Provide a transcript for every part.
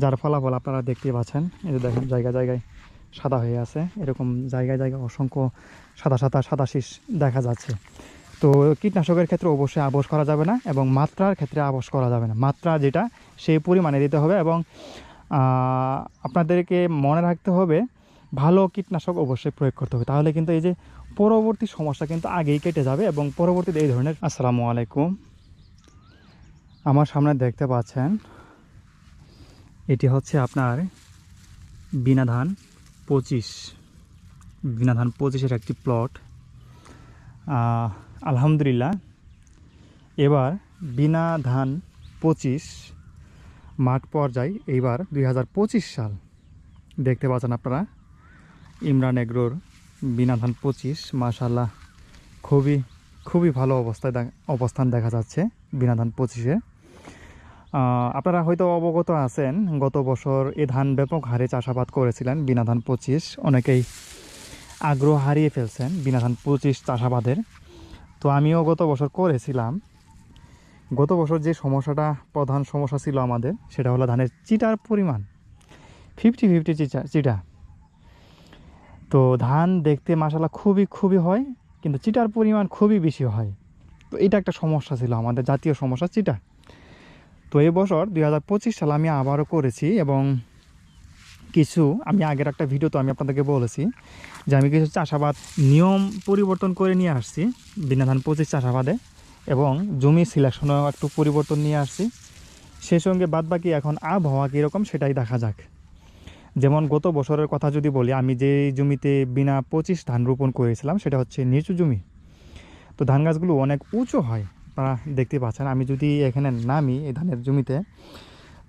যার ফলাফল আপনারা দেখতে পাচ্ছেন, এই যে দেখেন জায়গা জায়গায় সাদা হয়ে আছে, এরকম জায়গায় জায়গায় অসংখ্য সাদা সাদা সাদা শীষ দেখা যাচ্ছে। তো কীটনাশকের ক্ষেত্রে অবশ্যই আবশ করা যাবে না এবং মাত্রার ক্ষেত্রে আবশ করা যাবে না। মাত্রা যেটা, সেই পরিমাণে দিতে হবে এবং আপনাদেরকে মনে রাখতে হবে, ভালো কীটনাশক অবশ্যই প্রয়োগ করতে হবে। তাহলে কিন্তু এই যে পরবর্তী সমস্যা কিন্তু আগেই কেটে যাবে এবং পরবর্তীতে এই ধরনের, আসসালামু আলাইকুম। আমার সামনে দেখতে পাচ্ছেন এটি হচ্ছে আপনার বিনা ধান পঁচিশ বিনা ধান পঁচিশের একটি প্লট আলহামদুলিল্লাহ। এবার বিনা ধান পঁচিশ মাঠ পর্যায় এইবার দু হাজার পঁচিশ সাল। দেখতে পাচ্ছেন আপনারা, ইমরান এগ্রোর বিনা ধান পঁচিশ মাশাল্লাহ খুবই খুবই ভালো অবস্থায় অবস্থান দেখা যাচ্ছে বিনা ধান পঁচিশে। আপনারা হয়তো অবগত আছেন, গত বছর এ ধান ব্যাপক হারে চাষাবাদ করেছিলেন বিনা ধান পঁচিশ। অনেকেই আগ্রহ হারিয়ে ফেলছেন বিনা ধান পঁচিশ চাষাবাদের। তো আমিও গত বছর করেছিলাম। গত বছর যে সমস্যাটা, প্রধান সমস্যা ছিল আমাদের, সেটা হলো ধানের চিটার পরিমাণ। ফিফটি ফিফটি চিটা চিটা। তো ধান দেখতে মাসালা খুবই খুবই হয়, কিন্তু চিটার পরিমাণ খুবই বেশি হয়। তো এটা একটা সমস্যা ছিল আমাদের, জাতীয় সমস্যা চিটা। তো এই বছর দুই হাজার পঁচিশ সালে আমি আবারও করেছি এবং কিছু, আমি আগের একটা ভিডিও তো আমি আপনাদেরকে বলেছি যে আমি কিছু চাষাবাদ নিয়ম পরিবর্তন করে নিয়ে আসছি বিনা ধান পঁচিশ চাষাবাদে এবং জমি সিলেকশনেও একটু পরিবর্তন নিয়ে আসছি। সেই সঙ্গে বাদবাকি এখন আবহাওয়া কীরকম সেটাই দেখা যাক। যেমন গত বছরের কথা যদি বলি, আমি যে জমিতে বিনা পঁচিশ ধান রোপণ করেছিলাম সেটা হচ্ছে নিচু জমি। তো ধান গাছগুলো অনেক উঁচু হয়। আপনারা দেখতে পাচ্ছেন, আমি যদি এখানে নামি এই ধানের জমিতে,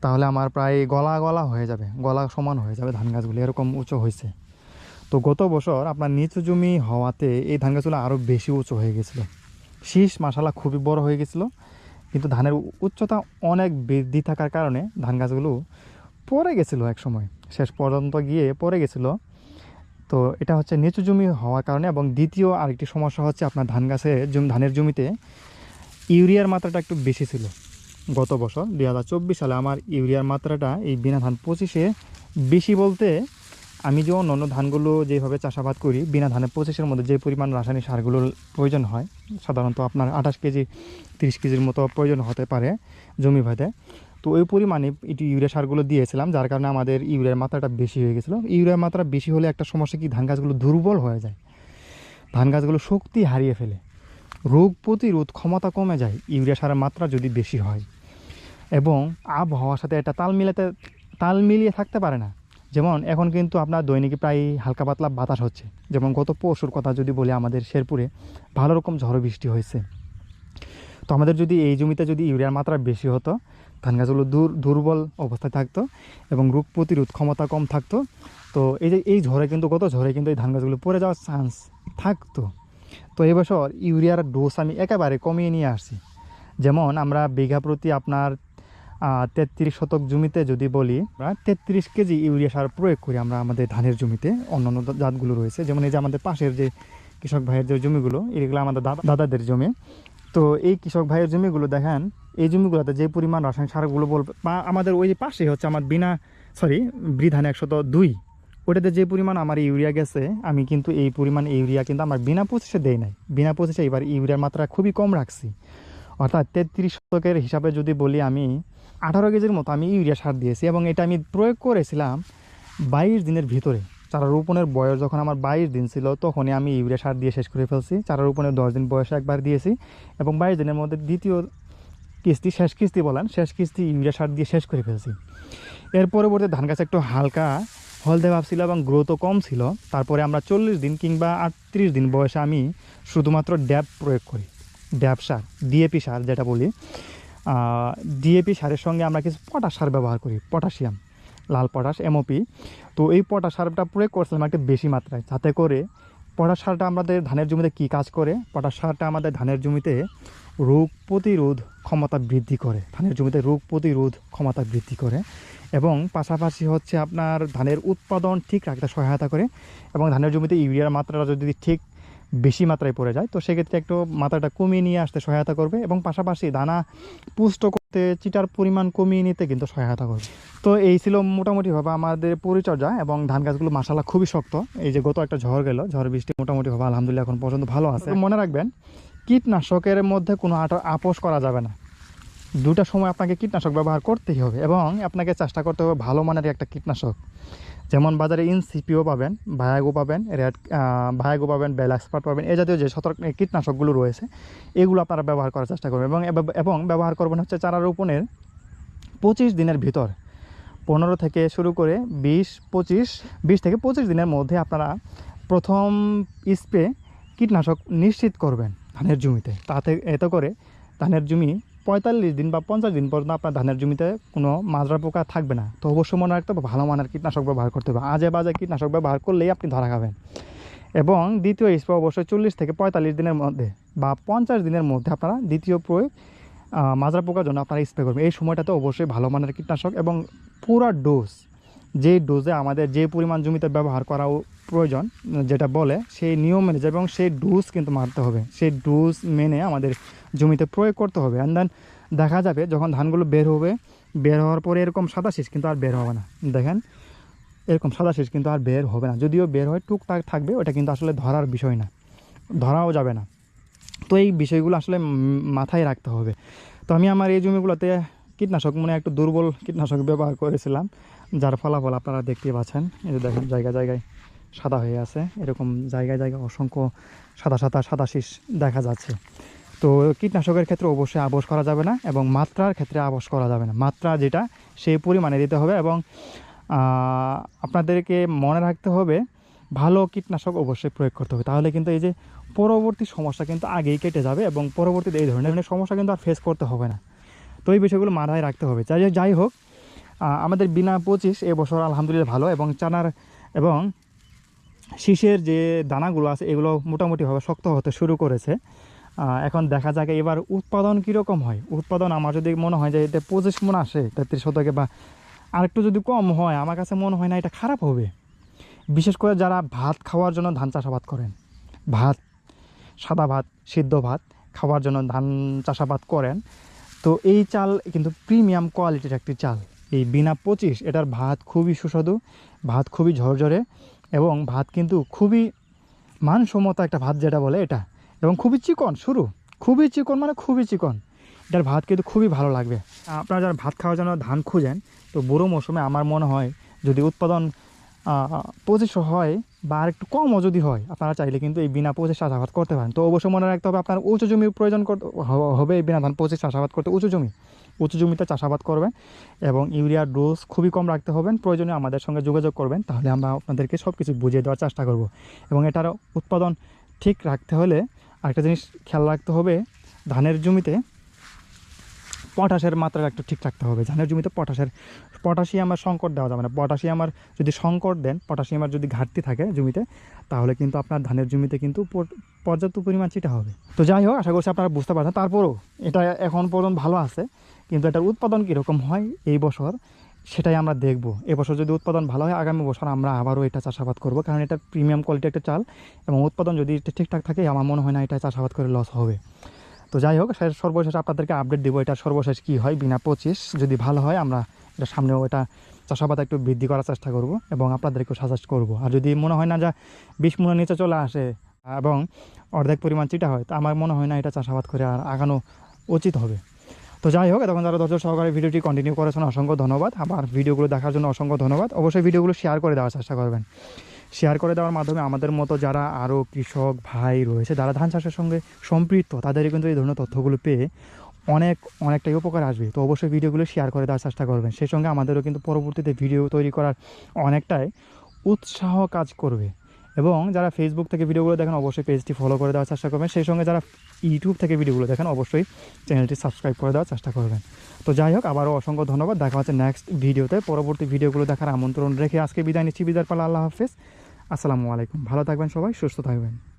তাহলে আমার প্রায় গলা গলা হয়ে যাবে, গলা সমান হয়ে যাবে ধান গাছগুলো, এরকম উঁচু হয়েছে। তো গত বছর আপনার নিচু জমি হওয়াতে এই ধান গাছগুলো আরও বেশি উঁচু হয়ে গেছিল। শীষ মাসালা খুবই বড় হয়ে গেছিল, কিন্তু ধানের উচ্চতা অনেক বৃদ্ধি থাকার কারণে ধান গাছগুলো পড়ে গেছিল এক সময়, শেষ পর্যন্ত গিয়ে পড়ে গেছিল। তো এটা হচ্ছে নিচু জমি হওয়ার কারণে, এবং দ্বিতীয় আরেকটি সমস্যা হচ্ছে আপনার ধান গাছে জমি ধানের জমিতে ইউরিয়ার মাত্রাটা একটু বেশি ছিল গত বছর, দুই হাজার চব্বিশ সালে। আমার ইউরিয়ার মাত্রাটা এই বিনা ধান পঁচিশে বেশি বলতে আমি যে অন্য ধানগুলো যেভাবে চাষাবাদ করি, বিনা ধানের পঁচিশের মধ্যে যে পরিমাণ রাসায়নিক সারগুলোর প্রয়োজন হয়, সাধারণত আপনার আঠাশ কেজি, তিরিশ কেজির মতো প্রয়োজন হতে পারে জমি ভেদে তো ওই পরিমাণে এটি ইউরিয়া সারগুলো দিয়েছিলাম, যার কারণে আমাদের ইউরিয়ার মাত্রাটা বেশি হয়ে গেছিল। ইউরিয়ার মাত্রা বেশি হলে একটা সমস্যা কি? ধান গাছগুলো দুর্বল হয়ে যায়। ধান গাছগুলো শক্তি হারিয়ে ফেলে। রোগ প্রতিরোধ ক্ষমতা কমে যায়, ইউরিয়া সারের মাত্রা যদি বেশি হয়। এবং আবহাওয়ার সাথে এটা তাল মিলাতে, তাল মিলিয়ে থাকতে পারে না। যেমন এখন কিন্তু আপনার দৈনিক প্রায় হালকা পাতলা বাতাস হচ্ছে। যেমন গত পরশুর কথা যদি বলি, আমাদের শেরপুরে ভালো রকম ঝড় বৃষ্টি হয়েছে। তো আমাদের যদি এই জমিতে যদি ইউরিয়ার মাত্রা বেশি হতো, ধান গাছগুলো দূর, দুর্বল অবস্থায় থাকতো এবং রোগ প্রতিরোধ ক্ষমতা কম থাকতো। তো এই যে, এই ঝড়ে কিন্তু, গত ঝড়ে কিন্তু এই ধান গাছগুলো পড়ে যাওয়ার চান্স থাকতো। তো এই বছর ইউরিয়ার ডোজ আমি একেবারে কমিয়ে নিয়ে আসছি। যেমন আমরা বিঘা প্রতি আপনার তেত্রিশ শতক জমিতে যদি বলি, আমরা তেত্রিশ কেজি ইউরিয়া সার প্রয়োগ করি আমরা আমাদের ধানের জমিতে, অন্যান্য জাতগুলো রয়েছে। যেমন এই যে আমাদের পাশের যে কৃষক ভাইয়ের যে জমিগুলো, এগুলো আমাদের দাদা, দাদাদের জমি। তো এই কৃষক ভাইয়ের জমিগুলো দেখেন, এই জমিগুলোতে যে পরিমাণ রাসায়নিক সারগুলো বলবে বা আমাদের ওই যে পাশে হচ্ছে আমার বিনা সরি বৃধান একশত দুই। ওটাতে যে পরিমাণ আমার ইউরিয়া গেছে, আমি কিন্তু এই পরিমাণ ইউরিয়া কিন্তু আমার বিনা পঁচিশে দেই নাই। বিনা পঁচিশে এবার ইউরিয়ার মাত্রা খুবই কম রাখছি। অর্থাৎ তেত্রিশ শতকের হিসাবে যদি বলি আমি, আঠারো কেজির মতো আমি ইউরিয়া সার দিয়েছি এবং এটা আমি প্রয়োগ করেছিলাম বাইশ দিনের ভিতরে। চারা রোপণের বয়স যখন আমার বাইশ দিন ছিল, তখনই আমি ইউরিয়া সার দিয়ে শেষ করে ফেলছি। চারা রোপণের দশ দিন বয়সে একবার দিয়েছি এবং বাইশ দিনের মধ্যে দ্বিতীয় কিস্তি, শেষ কিস্তি বলেন, শেষ কিস্তি ইউরিয়া সার দিয়ে শেষ করে ফেলছি। এর পরবর্তী ধান গাছ একটু হালকা হলদে ভাব ছিল এবং গ্রোথও কম ছিল। তারপরে আমরা চল্লিশ দিন কিংবা আটত্রিশ দিন বয়সে আমি শুধুমাত্র ড্যাব প্রয়োগ করি। ড্যাব সার ডিএপি সার যেটা বলি। ডিএপি সারের সঙ্গে আমরা কিছু পটাশ সার ব্যবহার করি পটাশিয়াম লাল পটাশ এমওপি তো এই পটাশ সারটা প্রয়োগ করছিলাম একটা বেশি মাত্রায়। যাতে করে পটাশ সারটা আমাদের ধানের জমিতে কী কাজ করে? পটাশ সারটা আমাদের ধানের জমিতে রোগ প্রতিরোধ ক্ষমতা বৃদ্ধি করে। ধানের জমিতে রোগ প্রতিরোধ ক্ষমতা বৃদ্ধি করে। এবং পাশাপাশি হচ্ছে আপনার ধানের উৎপাদন ঠিক রাখতে, সহায়তা করে এবং ধানের জমিতে ইউরিয়ার মাত্রাটা যদি ঠিক বেশি মাত্রায় পড়ে যায়, তো সেক্ষেত্রে একটু মাত্রাটা কমিয়ে নিয়ে আসতে সহায়তা করবে এবং পাশাপাশি দানা পুষ্ট করতে, চিটার পরিমাণ কমিয়ে নিতে কিন্তু সহায়তা করবে। তো এই ছিল মোটামুটিভাবে আমাদের পরিচর্যা এবং ধান গাছগুলো মাসালা খুবই শক্ত। এই যে গত একটা ঝড় গেল, ঝড় বৃষ্টি মোটামুটিভাবে আলহামদুলিল্লাহ এখন পর্যন্ত ভালো আছে। মনে রাখবেন, কীটনাশকের মধ্যে কোনো আপোষ করা যাবে না। দুটা সময় আপনাকে কীটনাশক ব্যবহার করতেই হবে এবং আপনাকে চেষ্টা করতে হবে ভালো মানের একটা কীটনাশক। যেমন বাজারে ইনসিপিও পাবেন ভায়াগো পাবেন রেড ভায়াগো পাবেন বেল এক্সপার্ট পাবেন এ জাতীয় যে সতর্ক কীটনাশকগুলো রয়েছে, এগুলো আপনারা ব্যবহার করার চেষ্টা করবেন এবং এবং ব্যবহার করবেন হচ্ছে চারা রোপণের পঁচিশ দিনের ভিতর। পনেরো থেকে শুরু করে বিশ, পঁচিশ, বিশ থেকে পঁচিশ দিনের মধ্যে আপনারা প্রথম স্প্রে কীটনাশক নিশ্চিত করবেন ধানের জমিতে। তাতে, এতে করে ধানের জমি পঁয়তাল্লিশ দিন বা পঞ্চাশ দিন পর্যন্ত আপনার ধানের জমিতে কোনো মাজরা পোকা থাকবে না। তো অবশ্যই মনে রাখতে হবে, ভালো মানের কীটনাশক ব্যবহার করতে হবে। আজে বাজে কীটনাশক ব্যবহার করলেই আপনি ধরা খাবেন। এবং দ্বিতীয় স্প্রে অবশ্যই চল্লিশ থেকে পঁয়তাল্লিশ দিনের মধ্যে বা পঞ্চাশ দিনের মধ্যে আপনারা দ্বিতীয় প্রয়োগ মাজরা পোকার জন্য আপনারা স্প্রে করবেন। এই সময়টাতে অবশ্যই ভালো মানের কীটনাশক এবং পুরো ডোজ যে ডোজে আমাদের যে পরিমাণ জমিতে ব্যবহার করা প্রয়োজন, যেটা বলে সেই নিয়ম মেনে যাবে এবং সেই ডোজ কিন্তু মারতে হবে। সেই ডোজ মেনে আমাদের জমিতে প্রয়োগ করতে হবে। অ্যান্ড দেন দেখা যাবে যখন ধানগুলো বের হবে, বের হওয়ার পরে এরকম সাদা শীষ কিন্তু আর বের হবে না। দেখেন, এরকম সাদা শীষ কিন্তু আর বের হবে না। যদিও বের হয়, টুকটাক থাকবে, ওটা কিন্তু আসলে ধরার বিষয় না। ধরাও যাবে না। তো এই বিষয়গুলো আসলে মাথায় রাখতে হবে। তো আমি আমার এই জমিগুলোতে কীটনাশক মনে একটু দুর্বল কীটনাশক ব্যবহার করেছিলাম, যার ফলাফল আপনারা দেখতে পাচ্ছেন। এই যে দেখেন, জায়গায় জায়গায় সাদা হয়ে আছে। এরকম জায়গায় জায়গায় অসংখ্য সাদা সাদা সাদা শীষ দেখা যাচ্ছে। তো কীটনাশকের ক্ষেত্রে অবশ্যই আবশ করা যাবে না এবং মাত্রার ক্ষেত্রে আবশ করা যাবে না। মাত্রা যেটা সেই পরিমাণে দিতে হবে এবং আপনাদেরকে মনে রাখতে হবে, ভালো কীটনাশক অবশ্যই প্রয়োগ করতে হবে। তাহলে কিন্তু এই যে পরবর্তী সমস্যা কিন্তু আগেই কেটে যাবে এবং পরবর্তীতে এই ধরনের সমস্যা কিন্তু আর ফেস করতে হবে না। তো এই বিষয়গুলো মাথায় রাখতে হবে। যাই যাই হোক আমাদের বিনা পঁচিশ এবছর আলহামদুলিল্লাহ ভালো এবং চানার এবং শীষের যে দানাগুলো আছে, এগুলো মোটামুটিভাবে শক্ত হতে শুরু করেছে। এখন দেখা যাক এবার উৎপাদন কীরকম হয়। উৎপাদন আমার যদি মনে হয় যে এতে পঁচিশ মন আসে, তেত্রিশ শতকে বা আরেকটু যদি কম হয়, আমার কাছে মনে হয় না এটা খারাপ হবে। বিশেষ করে যারা ভাত খাওয়ার জন্য ধান চাষাবাদ করেন, ভাত, সাদা ভাত, সিদ্ধ ভাত খাওয়ার জন্য ধান চাষাবাদ করেন, তো এই চাল কিন্তু প্রিমিয়াম কোয়ালিটির একটি চাল। এই বিনা পঁচিশ এটার ভাত খুবই সুস্বাদু, ভাত খুবই ঝরঝরে এবং ভাত কিন্তু খুবই মানসম্মত একটা ভাত যেটা বলে এটা। এবং খুবই চিকন, শুরু। খুবই চিকন মানে খুবই চিকন। এটার ভাত কিন্তু খুবই ভালো লাগবে। আপনারা যারা ভাত খাওয়ার জন্য ধান খুঁজেন, তো বুড়ো মৌসুমে আমার মনে হয় যদি উৎপাদন পঁচিশশো হয় বা আর একটু কমও যদি হয়, আপনারা চাইলে কিন্তু এই বিনা পঁচিশ চাষাবাদ করতে পারেন। তো অবশ্যই মনে রাখতে হবে, আপনার উঁচু জমির প্রয়োজন হবে এই বিনা ধান পঁচিশ চাষাবাদ করতে উঁচু জমি। উঁচু জমিতে চাষাবাদ করবেন এবং ইউরিয়ার ডোজ খুবই কম রাখতে হবেন। প্রয়োজনে আমাদের সঙ্গে যোগাযোগ করবেন, তাহলে আমরা আপনাদেরকে সব কিছু বুঝিয়ে দেওয়ার চেষ্টা করব। এবং এটার উৎপাদন ঠিক রাখতে হলে আরেকটা জিনিস খেয়াল রাখতে হবে, ধানের জমিতে পটাশের মাত্রা একটু ঠিক রাখতে হবে। ধানের জমিতে পটাশের পটাশিয়ামের সংকট দেওয়া যাবে না। পটাশিয়াম পটাশিয়ামের যদি সংকট দেন পটাশিয়ামের যদি ঘাটতি থাকে জমিতে, তাহলে কিন্তু আপনার ধানের জমিতে কিন্তু পর্যাপ্ত পরিমাণ চিটা হবে। তো যাই হোক, আশা করছি আপনারা বুঝতে পারছেন। তারপরও এটা এখন পর্যন্ত ভালো আছে, কিন্তু এটার উৎপাদন কীরকম হয় এই বছর, সেটাই আমরা দেখব। এবছর যদি উৎপাদন ভালো হয়, আগামী বছর আমরা আবারও এটা চাষাবাদ করব, কারণ এটা প্রিমিয়াম কোয়ালিটি একটা চাল এবং উৎপাদন যদি ঠিকঠাক থাকে, আমার মনে হয় না এটা চাষাবাদ করে লস হবে। তো যাই হোক সর্বশেষ আপনাদেরকে আপডেট দেবো এটা সর্বশেষ কী হয়, বিনা পঁচিশ। যদি ভালো হয়, আমরা এটা সামনেও এটা চাষাবাদ একটু বৃদ্ধি করার চেষ্টা করব এবং আপনাদেরকেও সাজেস্ট করব। আর যদি মনে হয় না যে বিশ মনের নিচে চলে আসে এবং অর্ধেক পরিমাণ চিটা হয়, তা আমার মনে হয় না এটা চাষাবাদ করে আর আগানো উচিত হবে। তো যাই হোক এখন যারা ধৈর্য সহকারে ভিডিওটি কন্টিনিউ করেছেন, অসংখ্য ধন্যবাদ। আবার ভিডিওগুলো দেখার জন্য অসংখ্য ধন্যবাদ। অবশ্যই ভিডিওগুলো শেয়ার করে দেওয়ার চেষ্টা করবেন। শেয়ার করে দেওয়ার মাধ্যমে আমাদের মতো যারা আরও কৃষক ভাই রয়েছে, যারা ধান চাষের সঙ্গে সম্পৃক্ত তাদের কিন্তু এই ধরনের তথ্যগুলো পেয়ে অনেক, অনেকটাই উপকার আসবে। তো অবশ্যই ভিডিওগুলো শেয়ার করে দেওয়ার চেষ্টা করবেন। সেই সঙ্গে আমাদেরও কিন্তু পরবর্তীতে ভিডিও তৈরি করার অনেকটাই উৎসাহ কাজ করবে। এবং যারা ফেসবুক থেকে ভিডিওগুলো দেখেন, অবশ্যই পেজটি ফলো করে দেওয়ার চেষ্টা করবেন। সেই সঙ্গে যারা ইউটিউব থেকে ভিডিওগুলো দেখেন, অবশ্যই চ্যানেলটি সাবস্ক্রাইব করে দেওয়ার চেষ্টা করবেন। তো যাই হোক, আবারও অসংখ্য ধন্যবাদ। দেখা হচ্ছে নেক্সট ভিডিওতে পরবর্তী ভিডিওগুলো দেখার আমন্ত্রণ রেখে আজকে বিদায় নিচ্ছি। বিদায় পালা আল্লাহ হাফেজ। আসসালামু আলাইকুম। ভালো থাকবেন সবাই সুস্থ থাকবেন।